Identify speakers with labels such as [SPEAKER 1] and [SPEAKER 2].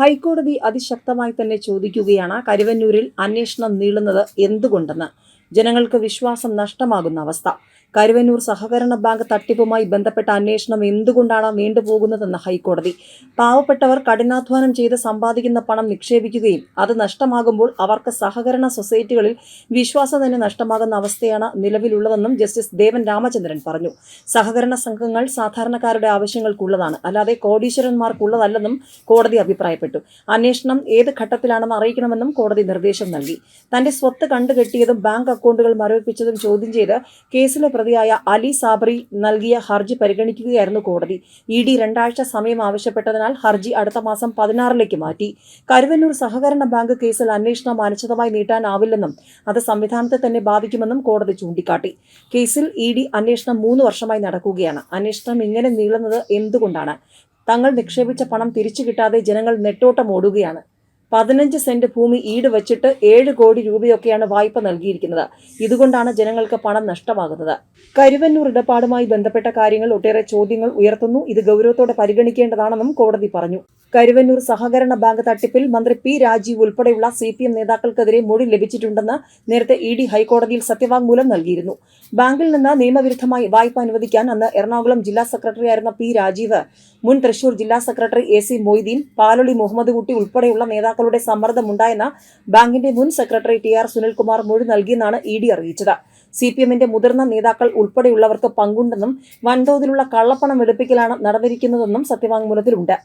[SPEAKER 1] ഹൈക്കോടതി അതിശക്തമായി തന്നെ ചോദിക്കുകയാണ് കരുവന്നൂരിൽ അന്വേഷണം നീളുന്നത് എന്തുകൊണ്ടെന്ന്. ജനങ്ങൾക്ക് വിശ്വാസം നഷ്ടമാകുന്ന അവസ്ഥ. കരുവന്നൂർ സഹകരണ ബാങ്ക് തട്ടിപ്പുമായി ബന്ധപ്പെട്ട അന്വേഷണം എന്തുകൊണ്ടാണ് നീണ്ടുപോകുന്നതെന്ന് ഹൈക്കോടതി. പാവപ്പെട്ടവർ കഠിനാധ്വാനം ചെയ്ത് സമ്പാദിക്കുന്ന പണം നിക്ഷേപിക്കുകയും അത് നഷ്ടമാകുമ്പോൾ അവർക്ക് സഹകരണ സൊസൈറ്റികളിൽ വിശ്വാസം തന്നെ നഷ്ടമാകുന്ന അവസ്ഥയാണ് നിലവിലുള്ളതെന്നും ജസ്റ്റിസ് ദേവൻ രാമചന്ദ്രൻ പറഞ്ഞു. സഹകരണ സംഘങ്ങൾ സാധാരണക്കാരുടെ ആവശ്യങ്ങൾക്കുള്ളതാണ്. അല്ലാതെ കോടീശ്വരന്മാർക്കുള്ളതല്ലെന്നും കോടതി അഭിപ്രായപ്പെട്ടു. അന്വേഷണം ഏത് ഘട്ടത്തിലാണെന്ന് അറിയിക്കണമെന്നും കോടതി നിർദ്ദേശം നൽകി. തന്റെ സ്വത്ത് കണ്ടുകെട്ടിയതും ബാങ്ക് അക്കൗണ്ടുകൾ മരവിപ്പിച്ചതും ചോദ്യം ചെയ്ത് കേസിലെ പ്രതിയായ അലി സാബറി നൽകിയ ഹർജി പരിഗണിക്കുകയായിരുന്നു കോടതി. ഇ ഡി രണ്ടാഴ്ച സമയം ആവശ്യപ്പെട്ടതിനാൽ ഹർജി അടുത്ത മാസം പതിനാറിലേക്ക് മാറ്റി. കരുവന്നൂർ സഹകരണ ബാങ്ക് കേസിൽ അന്വേഷണം അനിശ്ചിതമായി നീട്ടാനാവില്ലെന്നും അത് സംവിധാനത്തെ തന്നെ ബാധിക്കുമെന്നും കോടതി ചൂണ്ടിക്കാട്ടി. കേസിൽ ഇ ഡി അന്വേഷണം മൂന്ന് വർഷമായി നടക്കുകയാണ്. അന്വേഷണം ഇങ്ങനെ നീളുന്നത് എന്തുകൊണ്ടാണ്? തങ്ങൾ നിക്ഷേപിച്ച പണം തിരിച്ചു കിട്ടാതെ ജനങ്ങൾ നെട്ടോട്ടം ഓടുകയാണ് പതിനഞ്ച് സെന്റ് ഭൂമി ഈട് വച്ചിട്ട് ഏഴ് കോടി രൂപയൊക്കെയാണ് വായ്പ നൽകിയിരിക്കുന്നത്. ഇതുകൊണ്ടാണ് ജനങ്ങൾക്ക് പണം നഷ്ടമാകുന്നത്. കരുവന്നൂർ ഇടപാടുമായി ബന്ധപ്പെട്ട കാര്യങ്ങൾ ഒട്ടേറെ ചോദ്യങ്ങൾ ഉയർത്തുന്നു. ഇത് ഗൗരവത്തോടെ പരിഗണിക്കേണ്ടതാണെന്നും കോടതി പറഞ്ഞു. കരുവന്നൂർ സഹകരണ ബാങ്ക് തട്ടിപ്പിൽ മന്ത്രി പി രാജീവ് ഉൾപ്പെടെയുള്ള സി പി എം നേതാക്കൾക്കെതിരെ മൊഴി ലഭിച്ചിട്ടുണ്ടെന്ന് നേരത്തെ ഇ ഡി ഹൈക്കോടതിയിൽ സത്യവാങ്മൂലം നൽകിയിരുന്നു. ബാങ്കിൽ നിന്ന് നിയമവിരുദ്ധമായി വായ്പ അനുവദിക്കാൻ അന്ന് എറണാകുളം ജില്ലാ സെക്രട്ടറിയായിരുന്ന പി രാജീവ് മുൻ തൃശൂർ ജില്ലാ secretary A C Moideen Paloli Muhammad Kutty ഉൾപ്പെടെയുള്ള നേതാക്കളുടെ സമ്മർദ്ദമുണ്ടായെന്ന് ബാങ്കിന്റെ മുൻ സെക്രട്ടറി ടി ആർ സുനിൽകുമാർ മൊഴി നൽകിയെന്നാണ് ഇ ഡി അറിയിച്ചത്. സി പി എമ്മിന്റെ മുതിർന്ന നേതാക്കൾ ഉൾപ്പെടെയുള്ളവർക്ക് പങ്കുണ്ടെന്നും വൻതോതിലുള്ള കള്ളപ്പണം വെളുപ്പിക്കലാണ് നടന്നിരിക്കുന്നതെന്നും സത്യവാങ്മൂലത്തിലുണ്ട്.